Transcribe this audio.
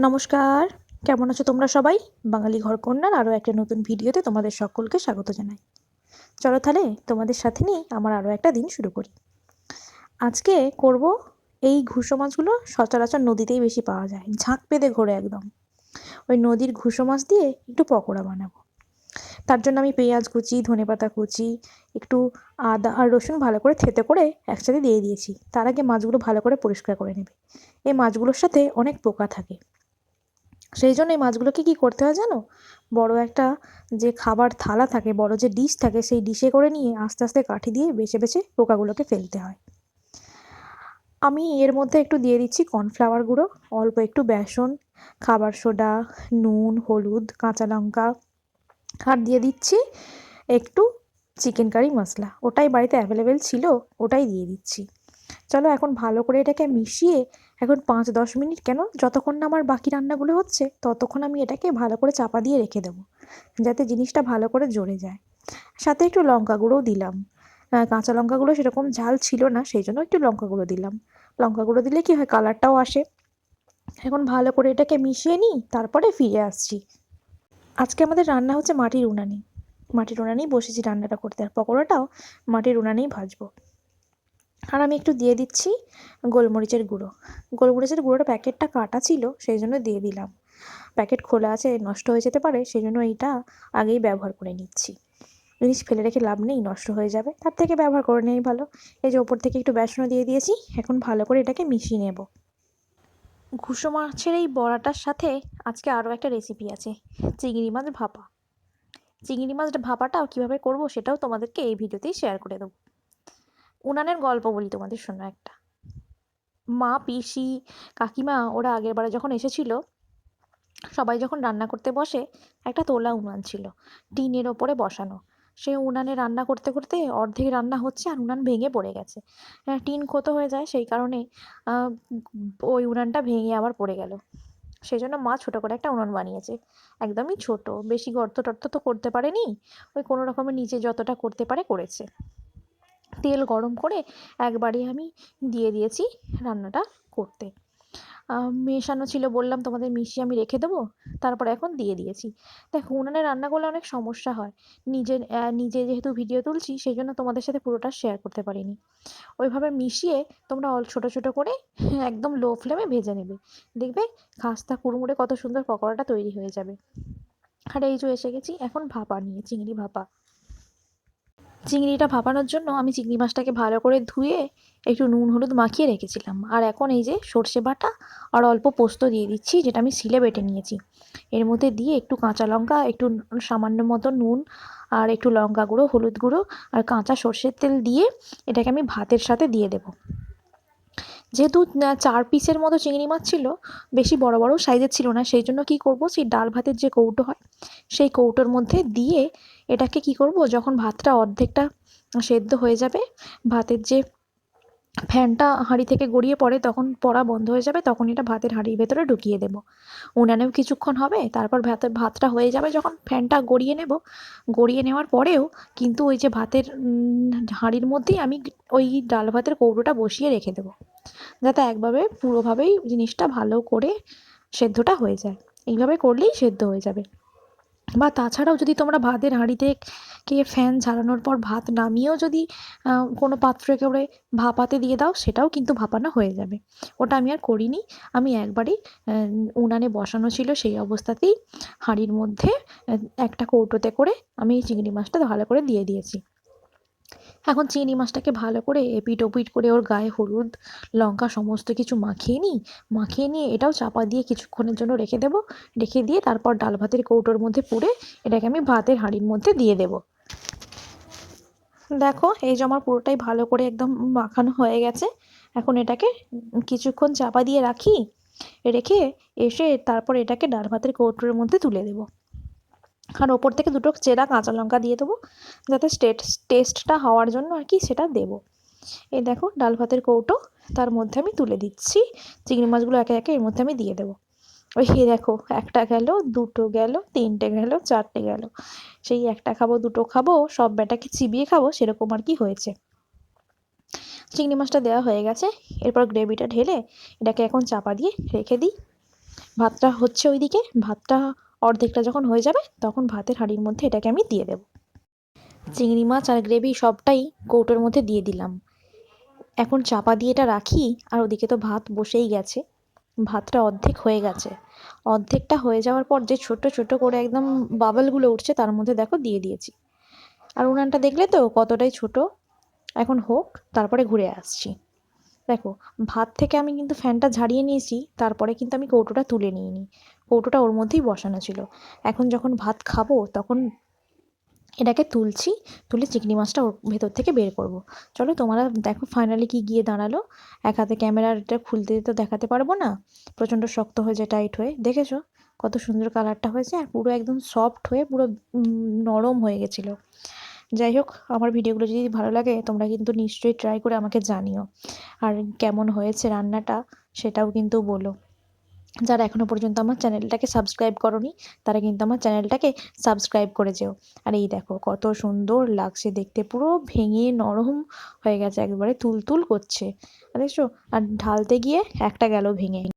নমস্কার। কেমন আছো তোমরা সবাই? বাঙালি ঘর কন্যার আরও একটা নতুন ভিডিওতে তোমাদের সকলকে স্বাগত জানাই। চলো তাহলে তোমাদের সাথে নিয়ে আমার আরও একটা দিন শুরু করি। আজকে করব এই ঘুষো মাছগুলো সচরাচর নদীতেই বেশি পাওয়া যায়, ঝাঁক পেতে ঘোরে একদম। ওই নদীর ঘুষো মাছ দিয়ে একটু পকোড়া বানাবো। তার জন্য আমি পেঁয়াজ কুচি, ধনেপাতা কুচি, একটু আদা আর রসুন ভালো করে থেতে করে একসাথে দিয়ে দিয়েছি। তার আগে মাছগুলো ভালো করে পরিষ্কার করে নেবে। এই মাছগুলোর সাথে অনেক পোকা থাকে। সেই জন্য এই মাছগুলোকে কী করতে হয় জানো? বড় একটা যে খাবার থালা থাকে, বড় যে ডিশ থাকে, সেই ডিশে করে নিয়ে আস্তে আস্তে কাঠি দিয়ে বেছে বেছে পোকাগুলোকে ফেলতে হয়। আমি এর মধ্যে একটু দিয়ে দিচ্ছি কর্নফ্লাওয়ার গুঁড়ো, অল্প একটু বেসন, খাবার সোডা, নুন, হলুদ, কাঁচা লঙ্কা, আর দিয়ে দিচ্ছি একটু চিকেন কারি মশলা। ওটাই বাড়িতে অ্যাভেলেবেল ছিল, ওটাই দিয়ে দিচ্ছি। চলো এখন ভালো করে এটাকে মিশিয়ে এখন পাঁচ দশ মিনিট কেন? যতক্ষণ না আমার বাকি রান্নাগুলো হচ্ছে, ততক্ষণ আমি এটাকে ভালো করে চাপা দিয়ে রেখে দেবো, যাতে জিনিসটা ভালো করে জড়ে যায়। সাথে একটু লঙ্কা গুঁড়োও দিলাম। কাঁচা লঙ্কাগুলো সেরকম ঝাল ছিল না, সেই জন্য একটু লঙ্কা গুঁড়ো দিলাম। লঙ্কা গুঁড়ো দিলে কি হয়, কালারটাও আসে। এখন ভালো করে এটাকে মিশিয়ে নিই, তারপরে ফিরে আসছি। আজকে আমাদের রান্না হচ্ছে মাটির উনানি। মাটির উনানেই বসেছি রান্নাটা করতে, আর পকোড়াটাও মাটির উনানেই ভাজবো। আর আমি একটু দিয়ে দিচ্ছি গোলমরিচের গুঁড়ো। গোলমরিচের গুঁড়োটা প্যাকেটটা কাটা ছিল, সেই জন্য দিয়ে দিলাম। প্যাকেট খোলা আছে, নষ্ট হয়ে যেতে পারে, সেই জন্য এইটা আগেই ব্যবহার করে নিচ্ছি। জিনিস ফেলে রেখে লাভ নেই, নষ্ট হয়ে যাবে। তার থেকে ব্যবহার করে নেই ভালো। এই যে ওপর থেকে একটু বেসনও দিয়ে দিয়েছি, এখন ভালো করে এটাকে মিশিয়ে নেব। ঘুষো মাছের এই বড়াটার সাথে আজকে আরও একটা রেসিপি আছে, চিংড়ি মাছ ভাপা। চিংড়ি মাছ ভাপাটাও কীভাবে করব সেটাও তোমাদেরকে এই ভিডিওতেই শেয়ার করে দেবো। উনানের গল্প বলি তোমাদের শোনো একটা। মা, পিসি, কাকিমা ওরা আগের বারে যখন এসেছিল, সবাই যখন রান্না করতে বসে, একটা তোলা উনান ছিল, টিনের ওপরে বসানো। সে উনানে রান্না করতে করতে অর্ধেক রান্না হচ্ছে আর উনান ভেঙে পড়ে গেছে। হ্যাঁ টিন ক্ষত হয়ে যায়, সেই কারণে ওই উনানটা ভেঙে আবার পড়ে গেল। সেই জন্য মা ছোটো করে একটা উনান বানিয়েছে। একদমই ছোট, বেশি গর্ত টর্ত তো করতে পারেনি, ওই কোনো রকমের নিচে যতটা করতে পারে করেছে। তেল গরম করে একবারে আমি দিয়ে দিয়েছি রান্নাটা করতে। মেশানো ছিল বললাম তোমাদের মিশিয়ে আমি রেখে দেবো, তারপর এখন দিয়ে দিয়েছি। দেখো উনানে রান্না করলে অনেক সমস্যা হয়। নিজের নিজে যেহেতু ভিডিও তুলছি সেই জন্য তোমাদের সাথে পুরোটা শেয়ার করতে পারিনি। ওইভাবে মিশিয়ে তোমরা অল ছোটো ছোটো করে একদম লো ফ্লেমে ভেজে নেবে। দেখবে খাস্তা কুড়মুড়ে কত সুন্দর পকোড়াটা তৈরি হয়ে যাবে। আর এই যে এসে গেছি, এখন ভাপা নিয়ে, চিংড়ি ভাপা। চিংড়িটা ভাপানোর জন্য আমি চিংড়ি মাছটাকে ভালো করে ধুয়ে একটু নুন, হলুদ মাখিয়ে রেখেছিলাম। আর এখন এই যে সর্ষে বাটা আর অল্প পোস্ত দিয়ে দিচ্ছি, যেটা আমি শিলে বেটে নিয়েছি। এর মধ্যে দিয়ে একটু কাঁচা লঙ্কা, একটু সামান্য মতো নুন আর একটু লঙ্কা গুঁড়ো, হলুদ গুঁড়ো আর কাঁচা সর্ষের তেল দিয়ে এটাকে আমি ভাতের সাথে দিয়ে দেবো। যেহেতু চার পিসের মতো চিংড়ি মাছ ছিল, বেশি বড় বড় সাইজের ছিল না, সেই জন্য কী করব, সেই ডাল ভাতের যে কৌটো হয়, সেই কৌটোর মধ্যে দিয়ে এটাকে কি করব, যখন ভাতটা অর্ধেকটা সেদ্ধ হয়ে যাবে, ভাতের যে ফ্যানটা হাঁড়ি থেকে গড়িয়ে পড়ে, তখন পড়া বন্ধ হয়ে যাবে, তখন এটা ভাতের হাঁড়ির ভেতরে ঢুকিয়ে দেবো। উনানেও কিছুক্ষণ হবে, তারপর ভাতের ভাতটা হয়ে যাবে, যখন ফ্যানটা গড়িয়ে নেব, গড়িয়ে নেওয়ার পরেও কিন্তু ওই যে ভাতের হাঁড়ির মধ্যেই আমি ওই ডাল ভাতের কৌটোটা বসিয়ে রেখে দেবো। যাতে একভাবে পুরোভাবেই জিনিসটা ভালো করে সেদ্ধটা হয়ে যায়। এইভাবে করলেই সেদ্ধ হয়ে যাবে। বা তাছাড়াও যদি তোমরা ভাতের হাঁড়িতে কে ফ্যান ঝালানোর পর ভাত নামিয়েও যদি কোনো পাত্রে করে ভাপাতে দিয়ে দাও, সেটাও কিন্তু ভাপানো হয়ে যাবে। ওটা আমি আর করিনি। আমি একবারই উনানে বসানো ছিল সেই অবস্থাতেই হাঁড়ির মধ্যে একটা কৌটোতে করে আমি চিংড়ি মাছটা ভালো করে দিয়ে দিয়েছি। এখন চিংড়ি মাছটাকে ভালো করে এপিট ওপিট করে ওর গায়ে হলুদ, লঙ্কা সমস্ত কিছু মাখিয়ে নিই। মাখিয়ে নিয়ে এটাও চাপা দিয়ে কিছুক্ষণের জন্য রেখে দেবো। রেখে দিয়ে তারপর ডাল ভাতের কৌটোর মধ্যে পুড়ে এটাকে আমি ভাতের হাঁড়ির মধ্যে দিয়ে দেবো। দেখো, এই যে আমার পুরোটাই ভালো করে একদম মাখানো হয়ে গেছে। এখন এটাকে কিছুক্ষণ চাপা দিয়ে রাখি, রেখে এসে তারপর এটাকে ডাল ভাতের কৌটোর মধ্যে তুলে দেবো। আর ওপর থেকে দুটো চেরা কাঁচা লঙ্কা দিয়ে দেবো, যাতে স্টেট টেস্টটা হওয়ার জন্য আর কি সেটা দেবো। এই দেখো, ডাল ভাতের কৌটো, তার মধ্যে আমি তুলে দিচ্ছি। চিংড়ি মাছগুলো একে একে এর মধ্যে আমি দিয়ে দেবো। ওই হে দেখো, একটা গেল, দুটো গেল, তিনটে গেল, চারটে গেল। সেই একটা খাব, দুটো খাব, সব ব্যাটাকে চিবিয়ে খাব, সেরকম আর কি হয়েছে। চিংড়ি মাছটা দেওয়া হয়ে গেছে। এরপর গ্রেভিটা ঢেলে এটাকে এখন চাপা দিয়ে রেখে দিই। ভাতটা হচ্ছে ওইদিকে। ভাতটা অর্ধেকটা যখন হয়ে যাবে, তখন ভাতের হাঁড়ির মধ্যে এটাকে আমি দিয়ে দেবো। চিংড়ি মাছ আর গ্রেভি সবটাই কৌটোর মধ্যে দিয়ে দিলাম। এখন চাপা দিয়ে এটা রাখি আর ওদিকে তো ভাত বসেই গেছে। ভাতটা অর্ধেক হয়ে গেছে। অর্ধেকটা হয়ে যাওয়ার পর যে ছোট ছোট করে একদম বাবলগুলো উঠছে, তার মধ্যে দেখো দিয়ে দিয়েছি। আর উনানটা দেখলে তো কতটাই ছোট? এখন হোক, তারপরে ঘুরে আসছি। দেখো, ভাত থেকে আমি কিন্তু ফ্যানটা ঝাড়িয়ে নিয়েছি, তারপরে কিন্তু আমি কৌটোটা তুলে নিইনি। কৌটোটা ওর মধ্যেই বসানো ছিল। এখন যখন ভাত খাব, তখন এটাকে তুলছি, তুলে চিংড়ি মাছটা ওর ভেতর থেকে বের করব। চলো তোমরা দেখো ফাইনালি কি গিয়ে দাঁড়াল। এক হাতে ক্যামেরাটা খুলতে তো দেখাতে পারব না। প্রচণ্ড শক্ত হয়ে যায় টাইট হয়ে। দেখেছ? কত সুন্দর কালারটা হয়েছে, আর পুরো একদম সফট হয়ে পুরো নরম হয়ে গেছিল। যাই হোক, আমার ভিডিওগুলো যদি ভালো লাগে, তোমরা কিন্তু নিশ্চয়ই ট্রাই করে আমাকে জানিও। আর কেমন হয়েছে রান্নাটা, সেটাও কিন্তু বলো। যারা এখনও পর্যন্ত আমার চ্যানেলটাকে সাবস্ক্রাইব করনি, তারা কিন্তু আমার চ্যানেলটাকে সাবস্ক্রাইব করে যেও। আর এই দেখো, কত সুন্দর লাগছে দেখতে, পুরো ভেঙে নরম হয়ে গেছে, একবারে তুলতুল করছে। দেখছ, আর ঢালতে গিয়ে একটা গেল ভেঙে।